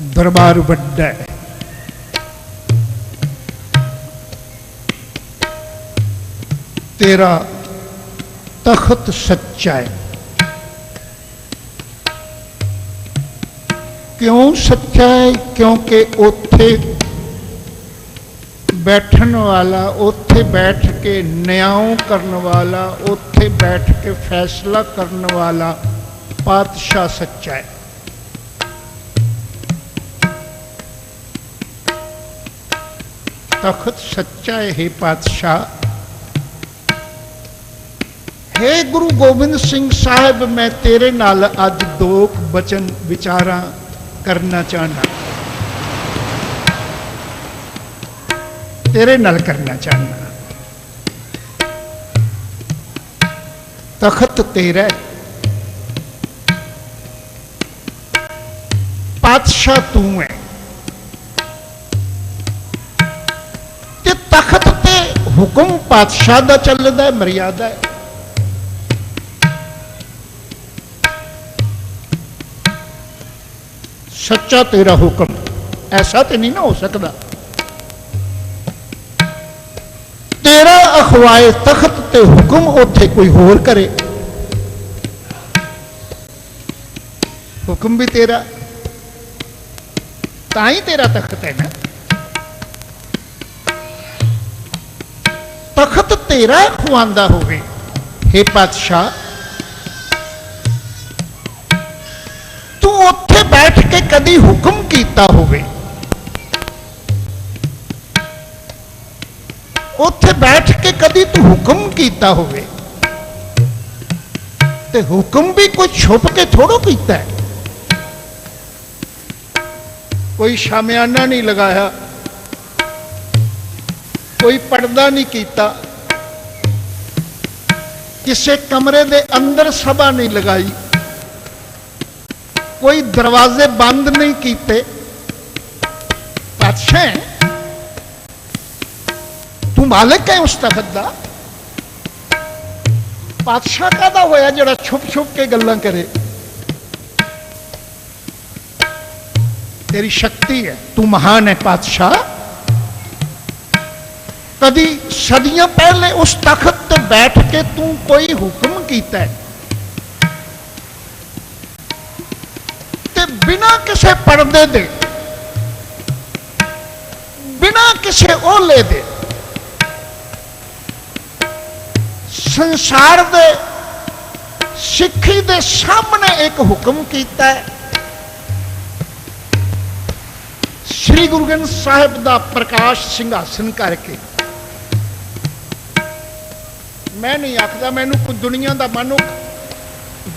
ਦਰਬਾਰ ਵੱਡਾ ਹੈ ਤੇਰਾ ਤਖਤ ਸੱਚਾ ਹੈ ਕਿਉਂ ਸੱਚਾ ਹੈ ਕਿਉਂਕਿ ਉੱਥੇ ਬੈਠਣ ਵਾਲਾ ਉੱਥੇ ਬੈਠ ਕੇ ਨਿਆਂ ਕਰਨ ਵਾਲਾ ਉੱਥੇ ਬੈਠ ਕੇ ਫੈਸਲਾ ਕਰਨ ਵਾਲਾ ਪਾਤਸ਼ਾਹ ਸੱਚਾ ਤਖਤ ਸੱਚਾ ਹੈ हे ਪਾਤਸ਼ਾਹ। हे ਗੁਰੂ ਗੋਬਿੰਦ ਸਿੰਘ ਸਾਹਿਬ, ਮੈਂ ਤੇਰੇ ਨਾਲ ਅੱਜ ਦੋ ਬਚਨ ਵਿਚਾਰਾਂ ਕਰਨਾ ਚਾਹਨਾ ਤੇਰੇ ਨਾਲ ਕਰਨਾ ਚਾਹਨਾ ਤਖਤ ਤੇਰਾ ਪਾਤਸ਼ਾਹ ਤੂੰ ਹੈ। ਹੁਕਮ ਪਾਤਸ਼ਾਹ ਦਾ ਚੱਲਦਾ ਹੈ, ਮਰਿਆਦਾ ਹੈ। ਸੱਚਾ ਤੇਰਾ ਹੁਕਮ। ਐਸਾ ਤੇ ਨਹੀਂ ਨਾ ਹੋ ਸਕਦਾ। ਤੇਰਾ ਅਖਵਾਏ ਤਖਤ ਤੇ ਹੁਕਮ ਉੱਥੇ ਕੋਈ ਹੋਰ ਕਰੇ। ਹੁਕਮ ਵੀ ਤੇਰਾ। ਤਾਂ ਹੀ ਤੇਰਾ ਤਖਤ ਹੈ ਨਾ। ਤਖਤ ਤੇਰਾ ਖਵਾਂਦਾ ਹੋਵੇ। हे ਪਾਤਸ਼ਾਹ, ਤੂੰ ਉੱਥੇ ਬੈਠ ਕੇ ਕਦੀ ਹੁਕਮ ਕੀਤਾ ਹੋਵੇ। ਉੱਥੇ ਬੈਠ ਕੇ ਕਦੀ ਤੂੰ ਹੁਕਮ ਕੀਤਾ ਹੋਵੇ। ਤੇ ਹੁਕਮ ਵੀ ਕੋਈ ਛੁਪ ਕੇ ਥੋੜੋ ਕੀਤਾ ਕੋਈ ਸ਼ਾਮਿਆਨਾ ਨਹੀਂ ਲਗਾਇਆ। ਕੋਈ ਪਰਦਾ ਨਹੀਂ ਕੀਤਾ। ਕਿਸੇ ਕਮਰੇ ਦੇ ਅੰਦਰ ਸਭਾ ਨਹੀਂ ਲਗਾਈ। ਕੋਈ ਦਰਵਾਜ਼ੇ ਬੰਦ ਨਹੀਂ ਕੀਤੇ। ਪਾਤਸ਼ਾਹ, ਤੂੰ ਮਾਲਕ ਹੈ ਉਸ ਤਖਤ ਦਾ। ਪਾਤਸ਼ਾਹ ਕਾਦਾ ਹੋਇਆ ਜਿਹੜਾ ਛੁਪ ਛੁਪ ਕੇ ਗੱਲਾਂ ਕਰੇ? ਤੇਰੀ ਸ਼ਕਤੀ ਹੈ, ਤੂੰ ਮਹਾਨ ਹੈ ਪਾਤਸ਼ਾਹ। ਕਦੀ ਸਦੀਆਂ ਪਹਿਲੇ ਉਸ ਤਖਤ ਤੇ ਬੈਠ ਕੇ ਤੂੰ ਕੋਈ ਹੁਕਮ ਕੀਤਾ ਹੈ? ਤੇ ਬਿਨਾਂ ਕਿਸੇ ਪਰਦੇ ਦੇ, ਬਿਨਾਂ ਕਿਸੇ ਓਲੇ ਦੇ, ਸੰਸਾਰ ਦੇ ਸਿੱਖੀ ਦੇ ਸਾਹਮਣੇ ਇੱਕ ਹੁਕਮ ਕੀਤਾ ਹੈ। ਸ੍ਰੀ ਗੁਰੂ ਗ੍ਰੰਥ ਸਾਹਿਬ ਦਾ ਪ੍ਰਕਾਸ਼ ਸਿੰਘਾਸਨ ਕਰਕੇ ਮੈਂ ਨਹੀਂ ਆਖਦਾ ਮੈਨੂੰ ਕੋਈ ਦੁਨੀਆ ਦਾ ਮਨੁੱਖ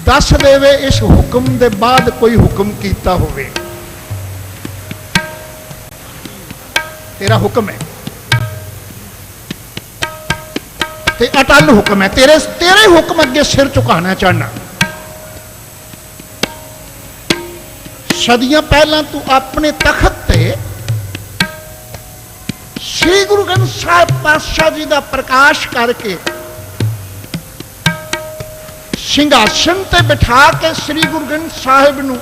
ਦੱਸ ਦੇਵੇ, ਇਸ ਹੁਕਮ ਦੇ ਬਾਅਦ ਕੋਈ ਹੁਕਮ ਕੀਤਾ ਹੋਵੇ। ਤੇਰਾ ਹੁਕਮ ਹੈ। ਤੇ ਅਟਲ ਹੁਕਮ ਹੈ। ਤੇਰੇ ਤੇਰੇ ਹੁਕਮ ਅੱਗੇ ਸਿਰ ਝੁਕਾਉਣਾ ਚਾਹਨਾ ਸਦੀਆਂ ਪਹਿਲਾਂ ਤੂੰ ਆਪਣੇ ਤਖਤ ਤੇ ਸ੍ਰੀ ਗੁਰੂ ਗ੍ਰੰਥ ਸਾਹਿਬ ਪਾਤਸ਼ਾਹ ਜੀ ਦਾ ਪ੍ਰਕਾਸ਼ ਕਰਕੇ ਸਿੰਘਾਸਨ ਤੇ ਬਿਠਾ ਕੇ ਸ੍ਰੀ ਗੁਰੂ ਗ੍ਰੰਥ ਸਾਹਿਬ ਨੂੰ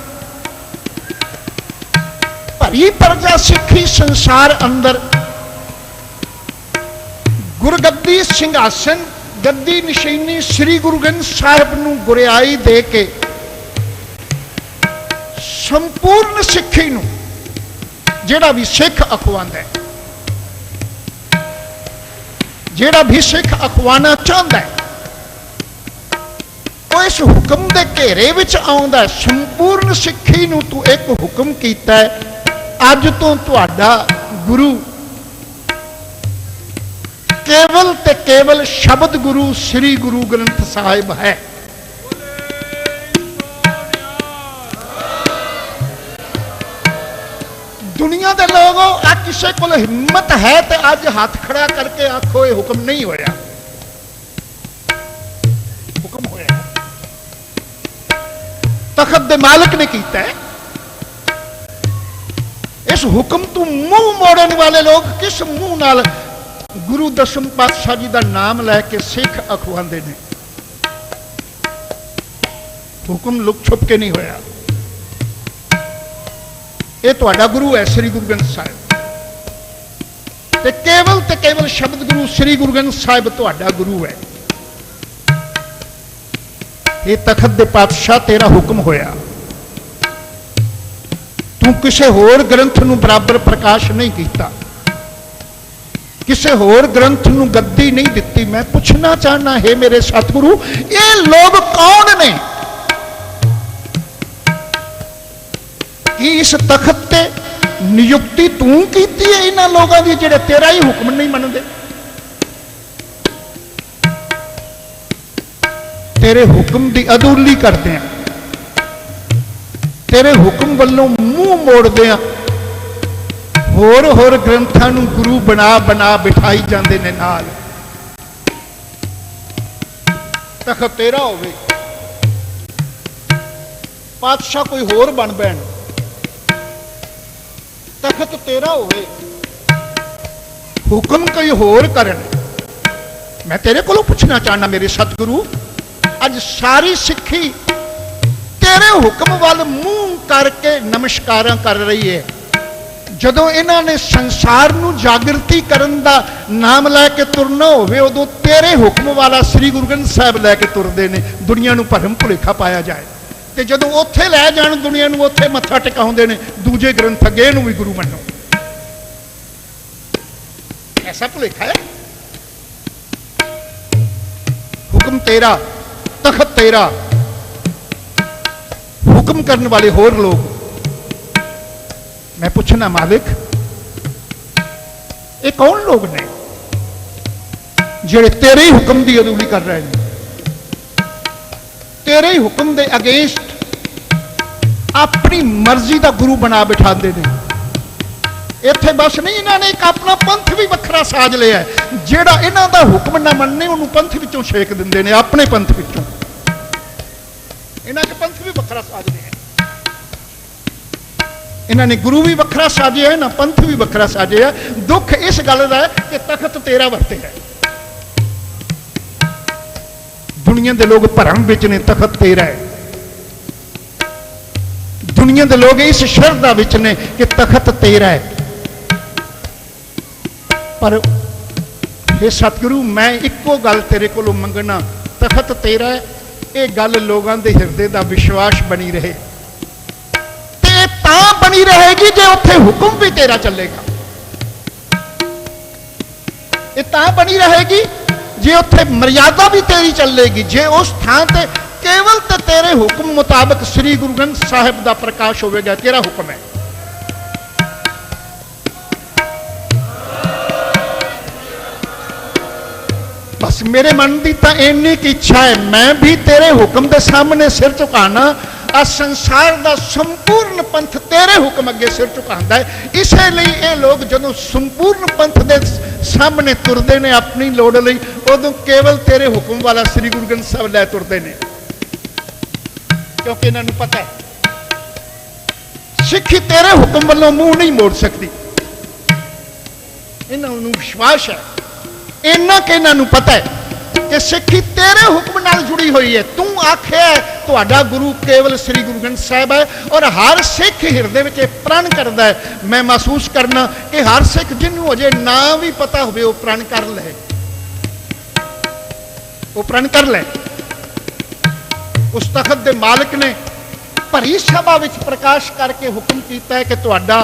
ਭਰੀ ਪਰਜਾ ਸਿੱਖੀ ਸੰਸਾਰ ਅੰਦਰ ਗੁਰਗੱਦੀ ਸਿੰਘਾਸਨ, ਗੱਦੀ ਨਿਸ਼ਾਨੀ ਸ੍ਰੀ ਗੁਰੂ ਗ੍ਰੰਥ ਸਾਹਿਬ ਨੂੰ ਗੁਰਿਆਈ ਦੇ ਕੇ ਸੰਪੂਰਨ ਸਿੱਖੀ ਨੂੰ ਜਿਹੜਾ ਵੀ ਸਿੱਖ ਅਖਵਾਉਂਦਾ ਹੈ, ਜਿਹੜਾ ਵੀ ਸਿੱਖ ਅਖਵਾਣਾ ਚਾਹੁੰਦਾ ਹੈ ਉਹ ਇਸ ਹੁਕਮ ਦੇ ਘੇਰੇ ਵਿੱਚ ਆਉਂਦਾ ਸੰਪੂਰਨ ਸਿੱਖੀ ਨੂੰ ਤੂੰ ਇੱਕ ਹੁਕਮ ਕੀਤਾ ਅੱਜ ਤੋਂ ਤੁਹਾਡਾ ਗੁਰੂ ਕੇਵਲ ਤੇ ਕੇਵਲ ਸ਼ਬਦ ਗੁਰੂ ਸ੍ਰੀ ਗੁਰੂ ਗ੍ਰੰਥ ਸਾਹਿਬ ਹੈ। ਦੁਨੀਆ ਦੇ ਲੋਗੋ ਆ ਕਿਸੇ ਕੋਲ ਹਿੰਮਤ ਹੈ ਤੇ ਅੱਜ ਹੱਥ ਖੜਾ ਕਰਕੇ ਆਖੋ, ਇਹ ਹੁਕਮ ਨਹੀਂ ਹੋਇਆ। ਤਖਤ ਦੇ ਮਾਲਕ ਨੇ ਕੀਤਾ ਹੈ। ਇਸ ਹੁਕਮ ਤੋਂ ਮੂੰਹ ਮੋੜਨ ਵਾਲੇ ਲੋਕ ਕਿਸ ਮੂੰਹ ਨਾਲ ਗੁਰੂ ਦਸਮ ਪਾਤਸ਼ਾਹ ਜੀ ਦਾ ਨਾਮ ਲੈ ਕੇ ਸਿੱਖ ਅਖਵਾਉਂਦੇ ਨੇ? ਹੁਕਮ ਲੁਕ ਛੁਪ ਕੇ ਨਹੀਂ ਹੋਇਆ। ਇਹ ਤੁਹਾਡਾ ਗੁਰੂ ਹੈ, ਸ੍ਰੀ ਗੁਰੂ ਗ੍ਰੰਥ ਸਾਹਿਬ। ਤੇ ਕੇਵਲ ਤੇ ਕੇਵਲ ਸ਼ਬਦ ਗੁਰੂ ਸ੍ਰੀ ਗੁਰੂ ਗ੍ਰੰਥ ਸਾਹਿਬ ਤੁਹਾਡਾ ਗੁਰੂ ਹੈ। ਇਹ ਤਖਤ ਦੇ ਪਾਤਸ਼ਾਹ ਤੇਰਾ ਹੁਕਮ ਹੋਇਆ। ਤੂੰ ਕਿਸੇ ਹੋਰ ਗ੍ਰੰਥ ਨੂੰ ਬਰਾਬਰ ਪ੍ਰਕਾਸ਼ ਨਹੀਂ ਕੀਤਾ। ਕਿਸੇ ਹੋਰ ਗ੍ਰੰਥ ਨੂੰ ਗੱਦੀ ਨਹੀਂ ਦਿੱਤੀ। ਮੈਂ ਪੁੱਛਣਾ ਚਾਹਨਾ ਹੈ ਮੇਰੇ ਸਤਿਗੁਰੂ, ਇਹ ਲੋਕ ਕੌਣ ਨੇ? ਕੀ ਇਸ ਤਖਤ ਤੇ ਨਿਯੁਕਤੀ ਤੂੰ ਕੀਤੀ ਹੈ ਇਹਨਾਂ ਲੋਕਾਂ ਦੀ ਜਿਹੜੇ ਤੇਰਾ ਹੀ ਹੁਕਮ ਨਹੀਂ ਮੰਨਦੇ? ਤੇਰੇ ਹੁਕਮ ਦੀ ਅਦੂਲੀ ਕਰਦੇ ਆ। ਤੇਰੇ ਹੁਕਮ ਵੱਲੋਂ ਮੂੰਹ ਮੋੜਦੇ ਆ। ਹੋਰ ਹੋਰ ਗ੍ਰੰਥਾਂ ਨੂੰ ਗੁਰੂ ਬਣਾ ਬਣਾ ਬਿਠਾਈ ਜਾਂਦੇ ਨੇ ਨਾਲ। ਤਖਤ ਤੇਰਾ ਹੋਵੇ। ਪਾਤਸ਼ਾਹ ਕੋਈ ਹੋਰ ਬਣ ਬੈਣ। ਤਖਤ ਤੇਰਾ ਹੋਵੇ। ਹੁਕਮ ਕੋਈ ਹੋਰ ਕਰਨ। ਮੈਂ ਤੇਰੇ ਕੋਲੋਂ ਪੁੱਛਣਾ ਚਾਹਨਾ ਮੇਰੇ ਸਤਿਗੁਰੂ। ਅੱਜ ਸਾਰੀ ਸਿੱਖੀ ਤੇਰੇ ਹੁਕਮ ਵੱਲ ਮੂੰਹ ਕਰਕੇ ਨਮਸਕਾਰਾਂ ਕਰ ਰਹੀ ਹੈ ਜਦੋਂ ਇਹਨਾਂ ਨੇ ਸੰਸਾਰ ਨੂੰ ਜਾਗਰਤੀ ਕਰਨ ਦਾ ਨਾਮ ਲੈ ਕੇ ਤੁਰਨਾ ਹੋਵੇ, ਉਦੋਂ ਤੇਰੇ ਹੁਕਮ ਵਾਲਾ ਸ੍ਰੀ ਗੁਰੂ ਗ੍ਰੰਥ ਸਾਹਿਬ ਲੈ ਕੇ ਤੁਰਦੇ ਨੇ, ਦੁਨੀਆ ਨੂੰ ਭਰਮ ਭੁਲੇਖਾ ਪਾਇਆ ਜਾਏ। ਤੇ ਜਦੋਂ ਉੱਥੇ ਲੈ ਜਾਣ, ਦੁਨੀਆ ਨੂੰ ਉੱਥੇ ਮੱਥਾ ਟਿਕਾਉਂਦੇ ਨੇ, ਦੂਜੇ ਗ੍ਰੰਥ ਅੱਗੇ ਨੂੰ ਵੀ ਗੁਰੂ ਮੰਨੋ ਐਸਾ ਭੁਲੇਖਾ ਹੈ? ਹੁਕਮ ਤੇਰਾ ਤਖਤ ਤੇਰਾ। ਹੁਕਮ ਕਰਨ ਵਾਲੇ ਹੋਰ ਲੋਕ। ਮੈਂ ਪੁੱਛਣਾ ਮਾਲਿਕ, ਇਹ ਕੌਣ ਲੋਕ ਨੇ ਜਿਹੜੇ ਤੇਰੇ ਹੀ ਹੁਕਮ ਦੀ ਅਦੂਲੀ ਕਰ ਰਹੇ ਨੇ? ਤੇਰੇ ਹੀ ਹੁਕਮ ਦੇ ਅਗੇਂਸਟ ਆਪਣੀ ਮਰਜ਼ੀ ਦਾ ਗੁਰੂ ਬਣਾ ਬਿਠਾਉਂਦੇ ਨੇ। ਇੱਥੇ ਬਸ ਨਹੀਂ, ਇਹਨਾਂ ਨੇ ਇੱਕ ਆਪਣਾ ਪੰਥ ਵੀ ਵੱਖਰਾ ਸਾਜ ਲਿਆ ਜਿਹੜਾ ਇਹਨਾਂ ਦਾ ਹੁਕਮ ਨਾ ਮੰਨੇ, ਉਹਨੂੰ ਪੰਥ ਵਿੱਚੋਂ ਛੇਕ ਦਿੰਦੇ ਨੇ, ਆਪਣੇ ਪੰਥ ਵਿੱਚੋਂ। ਇਹਨਾਂ ਦਾ ਪੰਥ ਵੀ ਵੱਖਰਾ ਸਾਜ ਲਿਆ ਇਹਨਾਂ ਨੇ ਗੁਰੂ ਵੀ ਵੱਖਰਾ ਸਾਜਿਆ ਹੈ, ਨਾ ਪੰਥ ਵੀ ਵੱਖਰਾ ਸਾਜਿਆ ਦੁੱਖ ਇਸ ਗੱਲ ਦਾ ਹੈ ਕਿ ਤਖਤ ਤੇਰਾ ਵਰਤੇ ਹੈ। ਦੁਨੀਆ ਦੇ ਲੋਕ ਭਰਮ ਵਿੱਚ ਨੇ, ਤਖਤ ਤੇਰਾ ਹੈ। ਦੁਨੀਆ ਦੇ ਲੋਕ ਇਸ ਸ਼ਰਧਾ ਵਿੱਚ ਨੇ ਕਿ ਤਖਤ ਤੇਰਾ ਹੈ। ਪਰ ਇਹ ਸਤਿਗੁਰੂ, ਮੈਂ ਇੱਕੋ ਗੱਲ ਤੇਰੇ ਕੋਲੋਂ ਮੰਗਣਾ, ਤਖਤ ਤੇਰਾ ਇਹ ਗੱਲ ਲੋਕਾਂ ਦੇ ਹਿਰਦੇ ਦਾ ਵਿਸ਼ਵਾਸ ਬਣੀ ਰਹੇ। ਤੇ ਤਾਂ ਬਣੀ ਰਹੇਗੀ ਜੇ ਉੱਥੇ ਹੁਕਮ ਵੀ ਤੇਰਾ ਚੱਲੇਗਾ। ਇਹ ਤਾਂ ਬਣੀ ਰਹੇਗੀ ਜੇ ਉੱਥੇ ਮਰਿਆਦਾ ਵੀ ਤੇਰੀ ਚੱਲੇਗੀ, ਜੇ ਉਸ ਥਾਂ ਤੇ ਕੇਵਲ ਤੇ ਤੇਰੇ ਹੁਕਮ ਮੁਤਾਬਕ ਸ੍ਰੀ ਗੁਰੂ ਗ੍ਰੰਥ ਸਾਹਿਬ ਦਾ ਪ੍ਰਕਾਸ਼ ਹੋਵੇਗਾ, ਤੇਰਾ ਹੁਕਮ ਹੈ। ਬਸ ਮੇਰੇ ਮਨ ਦੀ ਤਾਂ ਇੰਨੀ ਕੀ ਇੱਛਾ ਹੈ, ਮੈਂ ਵੀ ਤੇਰੇ ਹੁਕਮ ਦੇ ਸਾਹਮਣੇ ਸਿਰ ਝੁਕਾਣਾ ਆ ਸੰਸਾਰ ਦਾ ਸੰਪੂਰਨ ਪੰਥ ਤੇਰੇ ਹੁਕਮ ਅੱਗੇ ਸਿਰ ਝੁਕਾਉਂਦਾ ਹੈ। ਇਸੇ ਲਈ ਇਹ ਲੋਕ ਜਦੋਂ ਸੰਪੂਰਨ ਪੰਥ ਦੇ ਸਾਹਮਣੇ ਤੁਰਦੇ ਨੇ ਆਪਣੀ ਲੋੜ ਲਈ, ਉਦੋਂ ਕੇਵਲ ਤੇਰੇ ਹੁਕਮ ਵਾਲਾ ਸ੍ਰੀ ਗੁਰੂ ਗ੍ਰੰਥ ਸਾਹਿਬ ਲੈ ਤੁਰਦੇ ਨੇ। ਕਿਉਂਕਿ ਇਹਨਾਂ ਨੂੰ ਪਤਾ ਹੈ, ਸਿੱਖੀ ਤੇਰੇ ਹੁਕਮ ਵੱਲੋਂ ਮੂੰਹ ਨਹੀਂ ਮੋੜ ਸਕਦੀ। ਇਹਨਾਂ ਨੂੰ ਵਿਸ਼ਵਾਸ ਹੈ ਇੰਨਾ ਕਿ ਇਹਨਾਂ ਨੂੰ ਪਤਾ ਹੈ ਕਿ ਸਿੱਖੀ ਤੇਰੇ ਹੁਕਮ ਨਾਲ ਜੁੜੀ ਹੋਈ ਹੈ। ਤੂੰ ਆਖਿਆ ਤੁਹਾਡਾ ਗੁਰੂ ਕੇਵਲ ਸ੍ਰੀ ਗੁਰੂ ਗ੍ਰੰਥ ਸਾਹਿਬ ਹੈ ਔਰ ਹਰ ਸਿੱਖ ਹਿਰਦੇ ਵਿੱਚ ਇਹ ਪ੍ਰਣ ਕਰਦਾ ਹੈ। ਮੈਂ ਮਹਿਸੂਸ ਕਰਨਾ ਕਿ ਹਰ ਸਿੱਖ ਜਿਹਨੂੰ ਅਜੇ ਨਾਂ ਵੀ ਪਤਾ ਹੋਵੇ, ਉਹ ਪ੍ਰਣ ਕਰ ਲੈ ਉਹ ਪ੍ਰਣ ਕਰ ਲੈ ਉਸ ਤਖਤ ਦੇ ਮਾਲਕ ਨੇ ਭਰੀ ਸਭਾ ਵਿੱਚ ਪ੍ਰਕਾਸ਼ ਕਰਕੇ ਹੁਕਮ ਕੀਤਾ ਹੈ ਕਿ ਤੁਹਾਡਾ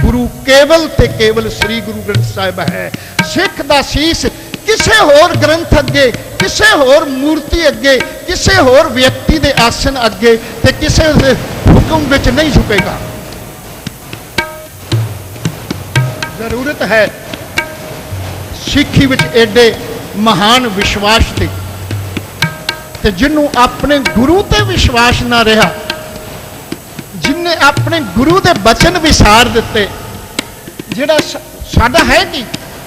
ਗੁਰੂ ਕੇਵਲ ਤੇ ਕੇਵਲ ਸ੍ਰੀ ਗੁਰੂ ਗ੍ਰੰਥ ਸਾਹਿਬ ਹੈ। ਸਿੱਖ ਦਾ ਸੀਸ ਕਿਸੇ ਹੋਰ ਗ੍ਰੰਥ ਅੱਗੇ, ਕਿਸੇ ਹੋਰ ਮੂਰਤੀ ਅੱਗੇ, ਕਿਸੇ ਹੋਰ ਵਿਅਕਤੀ ਦੇ ਆਸਨ ਅੱਗੇ ਤੇ ਕਿਸੇ ਦੇ ਹੁਕਮ ਵਿੱਚ ਨਹੀਂ ਝੁਕੇਗਾ। ਜ਼ਰੂਰਤ ਹੈ ਸਿੱਖੀ ਵਿੱਚ ਐਡੇ ਮਹਾਨ ਵਿਸ਼ਵਾਸ ਦੀ ਤੇ ਜਿਹਨੂੰ ਆਪਣੇ ਗੁਰੂ ਤੇ ਵਿਸ਼ਵਾਸ ਨਾ ਰਿਹਾ ਜਿਨਨੇ ਆਪਣੇ ਗੁਰੂ ਦੇ ਬਚਨ ਵਿਸਾਰ ਦਿੱਤੇ, ਜਿਹੜਾ ਸਾਡਾ ਹੈ ਕੀ?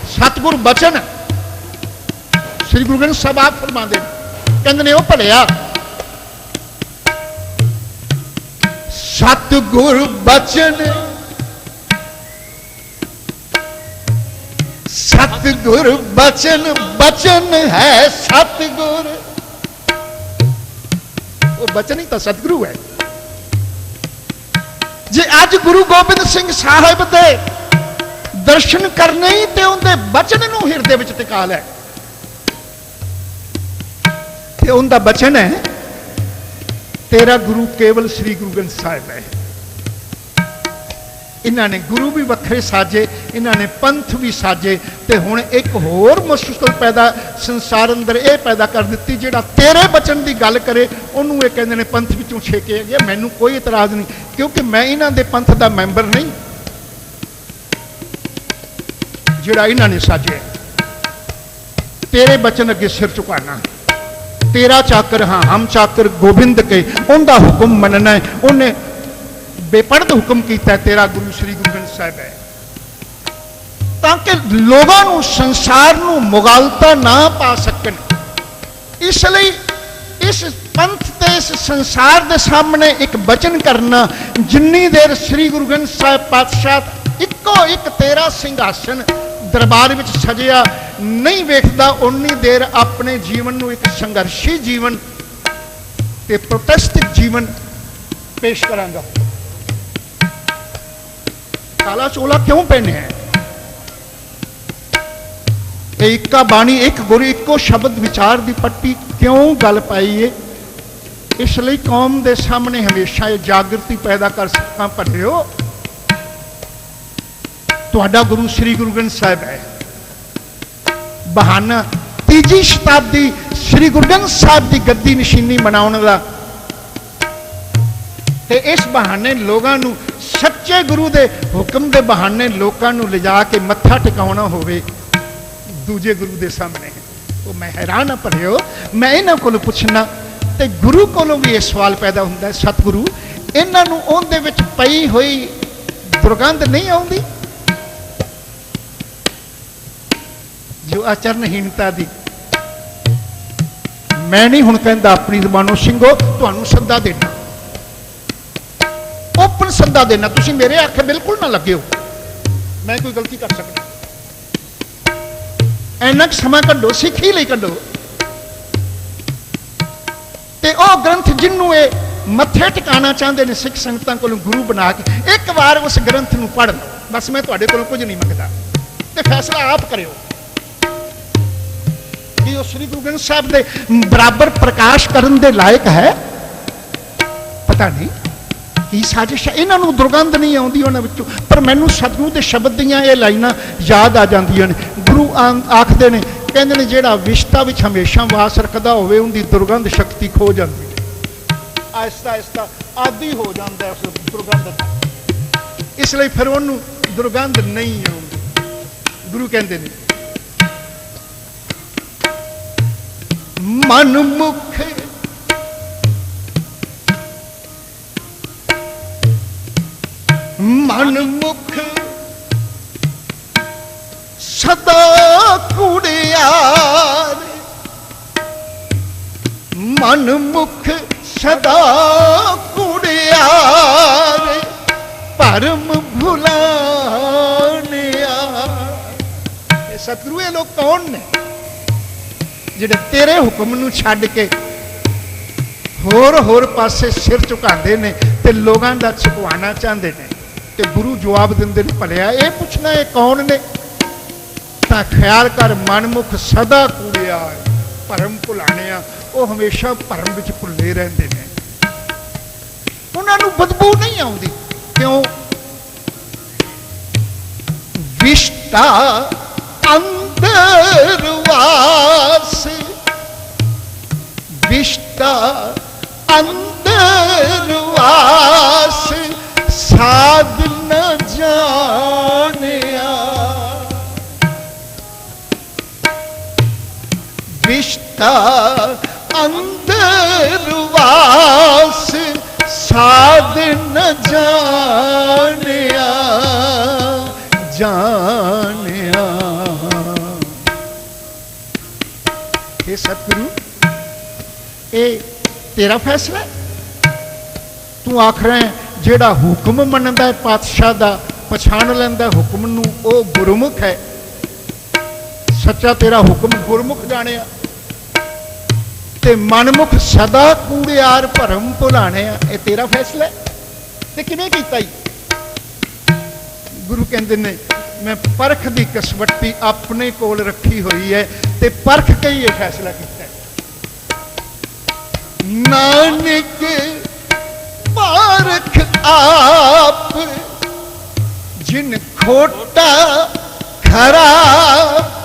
ਸਤਿਗੁਰ ਬਚਨ। ਸ੍ਰੀ ਗੁਰੂ ਗ੍ਰੰਥ ਸਾਹਿਬ ਆਪ ਫਰਮਾਉਂਦੇ ਨੇ। ਕਹਿੰਦੇ ਨੇ, ਉਹ ਭਲਿਆ, ਸਤਿਗੁਰ ਬਚਨ ਸਤਿਗੁਰ ਬਚਨ ਬਚਨ ਹੈ ਸਤਿਗੁਰ। ਉਹ ਬਚਨ ਹੀ ਤਾਂ ਸਤਿਗੁਰੂ ਹੈ। ਜੇ ਅੱਜ ਗੁਰੂ ਗੋਬਿੰਦ ਸਿੰਘ ਸਾਹਿਬ ਦੇ ਦਰਸ਼ਨ ਕਰਨੇ ਹੀ ਤੇ ਉਹਦੇ ਬਚਨ ਨੂੰ ਹਿਰਦੇ ਵਿੱਚ ਟਿਕਾ ਲੈ। ਤੇ ਉਹਦਾ ਬਚਨ ਹੈ, ਤੇਰਾ ਗੁਰੂ ਕੇਵਲ ਸ੍ਰੀ ਗੁਰੂ ਗ੍ਰੰਥ ਸਾਹਿਬ ਹੈ। ਇਹਨਾਂ ਨੇ ਗੁਰੂ ਵੀ ਵੱਖਰੇ ਸਾਜੇ, ਇਹਨਾਂ ਨੇ ਪੰਥ ਵੀ ਸਾਜੇ, ਤੇ ਹੁਣ ਇੱਕ ਹੋਰ ਮੁਸ਼ਕਲ ਪੈਦਾ ਸੰਸਾਰ ਅੰਦਰ ਇਹ ਪੈਦਾ ਕਰ ਦਿੱਤੀ, ਜਿਹੜਾ ਤੇਰੇ ਬਚਨ ਦੀ ਗੱਲ ਕਰੇ, ਉਹਨੂੰ ਇਹ ਕਹਿੰਦੇ ਨੇ ਪੰਥ ਵਿੱਚੋਂ ਛੇਕੇ ਗਿਆ ਮੈਨੂੰ ਕੋਈ ਇਤਰਾਜ਼ ਨਹੀਂ, ਕਿਉਂਕਿ ਮੈਂ ਇਹਨਾਂ ਦੇ ਪੰਥ ਦਾ ਮੈਂਬਰ ਨਹੀਂ। ਜਿਹੜਾ ਇਹਨਾਂ ਨੇ ਸਾਜਿਆ ਤੇਰੇ ਬਚਨ ਅੱਗੇ ਸਿਰ ਝੁਕਾਣਾ ਤੇਰਾ ਚਾਕਰ, ਹਾਂ, ਹਮ ਚਾਕਰ ਗੋਬਿੰਦ ਕੇ, ਉਹਦਾ ਹੁਕਮ ਮੰਨਣਾ ਹੈ। ਉਹਨੇ ਬੇਪਰਦ ਹੁਕਮ ਕੀਤਾ ਤੇਰਾ ਗੁਰੂ ਸ੍ਰੀ ਗੁਰੂ ਗ੍ਰੰਥ ਸਾਹਿਬ ਹੈ। ਤਾਂ ਕਿ ਲੋਕਾਂ ਨੂੰ, ਸੰਸਾਰ ਨੂੰ ਮੁਗਾਲਤਾ ਨਾ ਪਾ ਸਕਣ। ਇਸ ਲਈ ਇਸ ਪੰਥ ਤੇ, ਇਸ ਸੰਸਾਰ ਦੇ ਸਾਹਮਣੇ ਇੱਕ ਬਚਨ ਕਰਨਾ, ਜਿੰਨੀ ਦੇਰ ਸ੍ਰੀ ਗੁਰੂ ਗ੍ਰੰਥ ਸਾਹਿਬ ਪਾਤਸ਼ਾਹ ਇੱਕੋ ਇੱਕ ਤੇਰਾ ਸਿੰਘਾਸਨ ਦਰਬਾਰ ਵਿੱਚ ਸਜਿਆ ਨਹੀਂ ਵੇਖਦਾ ਉਨੀ ਦੇਰ ਆਪਣੇ ਜੀਵਨ ਨੂੰ ਇੱਕ ਸੰਘਰਸ਼ੀ ਜੀਵਨ ਤੇ ਪ੍ਰੋਟੈਸਟਿਕ ਜੀਵਨ ਪੇਸ਼ ਕਰਾਂਗਾ। ਕਾਲਾ ਚੋਲਾ ਕਿਉਂ ਪਹਿਨਿਆ ਹੈ? ਇਹ ਇੱਕਾ ਬਾਣੀ, ਇੱਕ ਗੁਰੂ, ਇੱਕੋ ਸ਼ਬਦ ਵਿਚਾਰ ਦੀ ਪੱਟੀ ਕਿਉਂ ਗੱਲ ਪਾਈ ਏ? ਇਸ ਲਈ ਕੌਮ ਦੇ ਸਾਹਮਣੇ ਹਮੇਸ਼ਾ ਇਹ ਜਾਗਰਤੀ ਪੈਦਾ ਕਰ ਸਕਾਂ ਭਰਿਓ ਤੁਹਾਡਾ ਗੁਰੂ ਸ੍ਰੀ ਗੁਰੂ ਗ੍ਰੰਥ ਸਾਹਿਬ ਹੈ। ਬਹਾਨਾ, ਤੀਜੀ ਸ਼ਤਾਬਦੀ ਸ੍ਰੀ ਗੁਰੂ ਗ੍ਰੰਥ ਸਾਹਿਬ ਦੀ ਗੱਦੀ ਨਿਸ਼ੀਨੀ ਮਨਾਉਣ ਦਾ। ਤੇ ਇਸ ਬਹਾਨੇ ਲੋਕਾਂ ਨੂੰ, ਸੱਚੇ ਗੁਰੂ ਦੇ ਹੁਕਮ ਦੇ ਬਹਾਨੇ ਲੋਕਾਂ ਨੂੰ ਲਿਜਾ ਕੇ ਮੱਥਾ ਟਿਕਾਉਣਾ ਹੋਵੇ, ਦੂਜੇ ਗੁਰੂ ਦੇ ਸਾਹਮਣੇ। ਉਹ ਮੈਂ ਹੈਰਾਨ ਆ ਭਰਿਓ, ਮੈਂ ਇਹਨਾਂ ਕੋਲੋਂ ਪੁੱਛਣਾ, ਤੇ ਗੁਰੂ ਕੋਲੋਂ ਵੀ ਇਹ ਸਵਾਲ ਪੈਦਾ ਹੁੰਦਾ ਸਤਿਗੁਰੂ, ਇਹਨਾਂ ਨੂੰ ਉਹਦੇ ਵਿੱਚ ਪਈ ਹੋਈ ਦੁਰਗੰਧ ਨਹੀਂ ਆਉਂਦੀ? ਜੋ ਆਚਰਨਹੀਣਤਾ ਦੀ। ਮੈਂ ਨਹੀਂ ਹੁਣ ਕਹਿੰਦਾ ਆਪਣੀ ਜ਼ਬਾਨੋਂ ਸਿੰਘੋ ਤੁਹਾਨੂੰ ਸੱਦਾ ਦੇਣਾ। ਓਪਨ ਸੱਦਾ ਦੇਣਾ, ਤੁਸੀਂ ਮੇਰੇ ਆਖੇ ਬਿਲਕੁਲ ਨਾ ਲੱਗਿਓ ਮੈਂ ਕੋਈ ਗਲਤੀ ਕਰ ਸਕਦਾ। ਇੰਨਾ ਕੁ ਸਮਾਂ ਕੱਢੋ, ਸਿੱਖੀ ਲਈ ਕੱਢੋ। ਤੇ ਉਹ ਗ੍ਰੰਥ ਜਿੰਨੂੰ ਇਹ ਮੱਥੇ ਟਿਕਾਣਾ ਚਾਹੁੰਦੇ ਨੇ ਸਿੱਖ ਸੰਗਤਾਂ ਕੋਲੋਂ ਗੁਰੂ ਬਣਾ ਕੇ, ਇੱਕ ਵਾਰ ਉਸ ਗ੍ਰੰਥ ਨੂੰ ਪੜ੍ਹ ਲਓ। ਬਸ ਮੈਂ ਤੁਹਾਡੇ ਕੋਲੋਂ ਕੁਝ ਨਹੀਂ ਮੰਗਦਾ। ਤੇ ਫੈਸਲਾ ਆਪ ਕਰਿਓ। ਉਹ ਸ੍ਰੀ ਗੁਰੂ ਗ੍ਰੰਥ ਸਾਹਿਬ ਦੇ ਬਰਾਬਰ ਪ੍ਰਕਾਸ਼ ਕਰਨ ਦੇ ਲਾਇਕ ਹੈ? ਪਤਾ ਨਹੀਂ। ਕੀ ਸਾਜ਼ਿਸ਼ ਹੈ? ਇਹਨਾਂ ਨੂੰ ਦੁਰਗੰਧ ਨਹੀਂ ਆਉਂਦੀ ਉਹਨਾਂ ਵਿੱਚੋਂ। ਪਰ ਮੈਨੂੰ ਸਤਿਗੁਰੂ ਦੇ ਸ਼ਬਦ ਦੀਆਂ ਇਹ ਲਾਈਨਾਂ ਯਾਦ ਆ ਜਾਂਦੀਆਂ ਨੇ। ਗੁਰੂ ਆਖਦੇ ਨੇ, ਕਹਿੰਦੇ ਨੇ, ਜਿਹੜਾ ਵਿਸ਼ਤਾ ਵਿੱਚ ਹਮੇਸ਼ਾ ਵਾਸ ਰੱਖਦਾ ਹੋਵੇ, ਉਹਦੀ ਦੁਰਗੰਧ ਸ਼ਕਤੀ ਖੋ ਜਾਂਦੀ ਹੈ। ਆਹਿਸਤਾ ਆਦੀ ਹੋ ਜਾਂਦਾ ਉਸ ਦੁਰਗੰਧ ਦਾ। ਇਸ ਲਈ ਫਿਰ ਉਹਨੂੰ ਦੁਰਗੰਧ ਨਹੀਂ ਆਉਂਦੀ। ਗੁਰੂ ਕਹਿੰਦੇ ਨੇ ਮਨ ਮੁਖ ਸਦਾ ਕੁੜਿਆਰ। ਮਨਮੁਖ ਸਦਾ ਕੁੜਿਆਰ। ਪਰਮ ਭੁਲਾਣਿਆ ਇਹ ਸਤਿਗੁਰੂ, ਇਹ ਲੋਕ ਕੌਣ ਨੇ? ਜਿਹੜੇ ਤੇਰੇ ਹੁਕਮ ਨੂੰ ਛੱਡ ਕੇ ਹੋਰ ਹੋਰ ਪਾਸੇ ਸਿਰ ਝੁਕਾਉਂਦੇ ਨੇ ਤੇ ਲੋਕਾਂ ਦਾ ਝੁਕਵਾਉਣਾ ਚਾਹੁੰਦੇ ਨੇ ਤੇ ਗੁਰੂ ਜਵਾਬ ਦਿੰਦੇ ਨੇ, ਭਲਿਆ, ਇਹ ਪੁੱਛਣਾ ਇਹ ਕੌਣ ਨੇ? ਤਾਂ ਖਿਆਲ ਕਰ, ਮਨਮੁਖ ਸਦਾ ਕੂੜਿਆ ਭਰਮ ਭੁਲਾਣਿਆ, ਉਹ ਹਮੇਸ਼ਾ ਭਰਮ ਵਿੱਚ ਭੁੱਲੇ ਰਹਿੰਦੇ ਨੇ। ਉਹਨਾਂ ਨੂੰ ਬਦਬੂ ਨਹੀਂ ਆਉਂਦੀ। ਕਿਉਂ? ਵਿਸ਼ਟਾ ਅੰਦਰ ਵਿਸ਼ਟਾ ਅੰਦਰ ਵਾਸ ਸਾਧ ਨ ਜਾਣਿਆ। ਵਿਸ਼ਟਾ ਅੰਦਰ ਵਾਸ ਸਾਧ ਨ ਜਾਣਿਆ। ਜਾਣਿਆ। ਇਹ ਸਤਿਗੁਰੂ ਇਹ ਤੇਰਾ ਫੈਸਲਾ ਤੂੰ ਆਖ ਰਿਹਾ ਜਿਹੜਾ ਹੁਕਮ ਮੰਨਦਾ ਹੈ, ਪਾਤਸ਼ਾਹ ਦਾ ਪਛਾਣ ਲੈਂਦਾ ਹੁਕਮ ਨੂੰ ਉਹ ਗੁਰਮੁਖ ਹੈ। ਸੱਚਾ ਤੇਰਾ ਹੁਕਮ ਗੁਰਮੁਖ ਜਾਣਿਆ। ਤੇ ਮਨਮੁਖ ਸਦਾ ਕੂੜਿਆਰ ਭਰਮ ਭੁਲਾਣਿਆ ਇਹ ਤੇਰਾ ਫੈਸਲਾ ਤੇ ਕਿਵੇਂ ਕੀਤਾ ਹੀ ਗੁਰੂ ਕਹਿੰਦੇ ਨੇ, ਮੈਂ ਪਰਖ ਦੀ ਕਸਵੱਟੀ ਆਪਣੇ ਕੋਲ ਰੱਖੀ ਹੋਈ ਹੈ ਤੇ ਪਰਖ ਕੇ ਹੀ ਇਹ ਫੈਸਲਾ ਕੀਤਾ। ਨਾਨਕ ਪਾਰਖ ਆਪ ਜਿਨ ਖੋਟਾ ਖਰਾ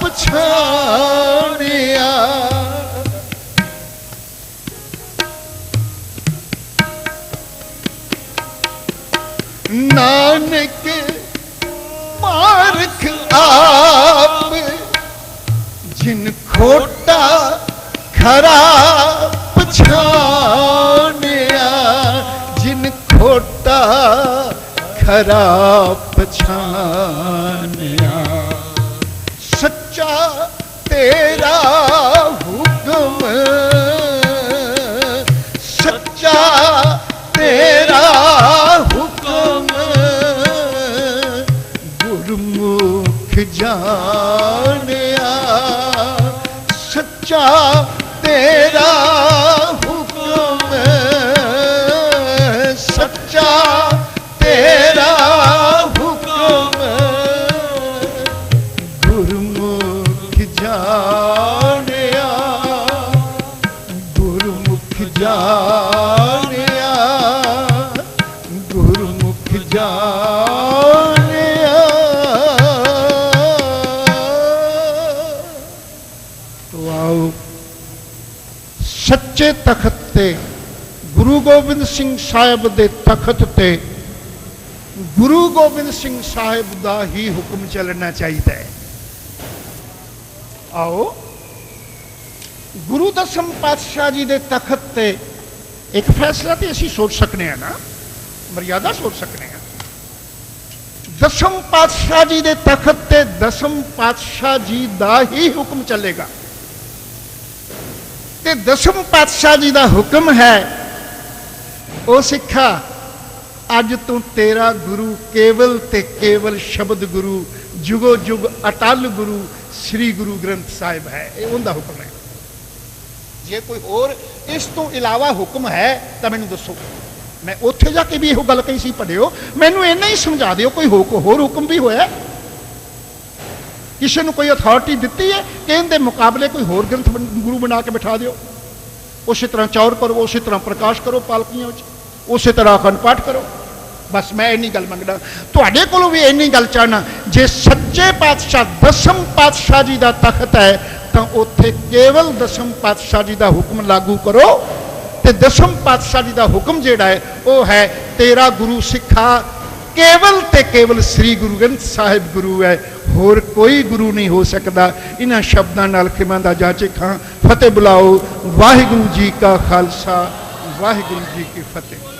ਪਛਾਣਿਆ। ਨਾਨਕ ਪਾਰਖ ਆਪ ਜਿਨ ਖੋਟਾ ਖਰਾ ਖਰਾ ਪਛਾਣਿਆ ਸੱਚਾ ਤੇਰਾ ਹੁਕਮ। ਸੱਚਾ ਤੇਰਾ ਹੁਕਮ। ਗੁਰਮੁਖ ਜਾਣਿਆ। ਸੱਚਾ ਤੇਰਾ ਵਾਓ। ਸੱਚੇ ਤਖਤ ਤੇ, ਗੁਰੂ ਗੋਬਿੰਦ ਸਿੰਘ ਸਾਹਿਬ ਦੇ ਤਖਤ ਤੇ, ਗੁਰੂ ਗੋਬਿੰਦ ਸਿੰਘ ਸਾਹਿਬ ਦਾ ਹੀ ਹੁਕਮ ਚੱਲਣਾ ਚਾਹੀਦਾ ਹੈ। ਆਓ, ਗੁਰੂ ਦਸਮ ਪਾਤਸ਼ਾਹ ਜੀ ਦੇ ਤਖਤ ਤੇ ਇੱਕ ਫੈਸਲਾ ਤੇ ਅਸੀਂ ਸੋਚ ਸਕਨੇ ਆ ਨਾ, ਮਰਿਆਦਾ ਸੋਚ ਸਕਨੇ ਆ। ਦਸਮ ਪਾਤਸ਼ਾਹ ਜੀ ਦੇ ਤਖਤ ਤੇ ਦਸਮ ਪਾਤਸ਼ਾਹ ਜੀ ਦਾ ਹੀ ਹੁਕਮ ਚੱਲੇਗਾ। ਤੇ ਦਸਮ ਪਾਤਸ਼ਾਹ ਜੀ ਦਾ ਹੁਕਮ ਹੈ, ਉਹ ਸਿੱਖਾ, ਅੱਜ ਤੂੰ ਤੇਰਾ ਗੁਰੂ ਕੇਵਲ ਤੇ ਕੇਵਲ ਸ਼ਬਦ ਗੁਰੂ, ਜੁਗੋ ਜੁਗ ਅਟਲ ਗੁਰੂ ਸ੍ਰੀ ਗੁਰੂ ਗ੍ਰੰਥ ਸਾਹਿਬ ਹੈ, ਇਹ ਉਹਦਾ ਹੁਕਮ ਹੈ। ਜੇ ਕੋਈ ਹੋਰ ਇਸ ਤੋਂ ਇਲਾਵਾ ਹੁਕਮ ਹੈ, ਤਾਂ ਮੈਨੂੰ ਦੱਸੋ। ਮੈਂ ਉੱਥੇ ਜਾ ਕੇ ਵੀ ਇਹੋ ਗੱਲ ਕਹੀ ਸੀ ਪੜਿਓ ਮੈਨੂੰ ਇੰਨਾ ਹੀ ਸਮਝਾ ਦਿਓ, ਕੋਈ ਹੋਰ ਹੁਕਮ ਵੀ ਹੋਇਆ? ਕਿਸੇ ਨੂੰ ਕੋਈ ਅਥਾਰਟੀ ਦਿੱਤੀ ਹੈ ਕਿ ਇਹਦੇ ਮੁਕਾਬਲੇ ਕੋਈ ਹੋਰ ਗ੍ਰੰਥ ਗੁਰੂ ਬਣਾ ਕੇ ਬਿਠਾ ਦਿਓ। ਉਸੇ ਤਰ੍ਹਾਂ ਚੌਰ ਕਰੋ, ਉਸੇ ਤਰ੍ਹਾਂ ਪ੍ਰਕਾਸ਼ ਕਰੋ ਪਾਲਕੀਆਂ ਵਿੱਚ, ਉਸੇ ਤਰ੍ਹਾਂ ਅਖੰਡ ਪਾਠ ਕਰੋ। ਬਸ ਮੈਂ ਇੰਨੀ ਗੱਲ ਮੰਗਦਾ। ਤੁਹਾਡੇ ਕੋਲੋਂ ਵੀ ਇੰਨੀ ਗੱਲ ਚਾਹਨਾ, ਜੇ ਸੱਚੇ ਪਾਤਸ਼ਾਹ ਦਸਮ ਪਾਤਸ਼ਾਹ ਜੀ ਦਾ ਤਖਤ ਹੈ, ਤਾਂ ਉੱਥੇ ਕੇਵਲ ਦਸਮ ਪਾਤਸ਼ਾਹ ਜੀ ਦਾ ਹੁਕਮ ਲਾਗੂ ਕਰੋ। ਤੇ ਦਸਮ ਪਾਤਸ਼ਾਹ ਜੀ ਦਾ ਹੁਕਮ ਜਿਹੜਾ ਹੈ, ਉਹ ਹੈ ਤੇਰਾ ਗੁਰੂ ਸਿੱਖਾ ਕੇਵਲ ਤੇ ਕੇਵਲ ਸ੍ਰੀ ਗੁਰੂ ਗ੍ਰੰਥ ਸਾਹਿਬ ਗੁਰੂ ਹੈ। ਹੋਰ ਕੋਈ ਗੁਰੂ ਨਹੀਂ ਹੋ ਸਕਦਾ। ਇਹਨਾਂ ਸ਼ਬਦਾਂ ਨਾਲ ਖਿਮਾ ਦਾ ਜਾਚੇ ਖਾਂ ਫਤਿਹ ਬੁਲਾਓ। ਵਾਹਿਗੁਰੂ ਜੀ ਕਾ ਖਾਲਸਾ, ਵਾਹਿਗੁਰੂ ਜੀ ਕੀ ਫਤਿਹ।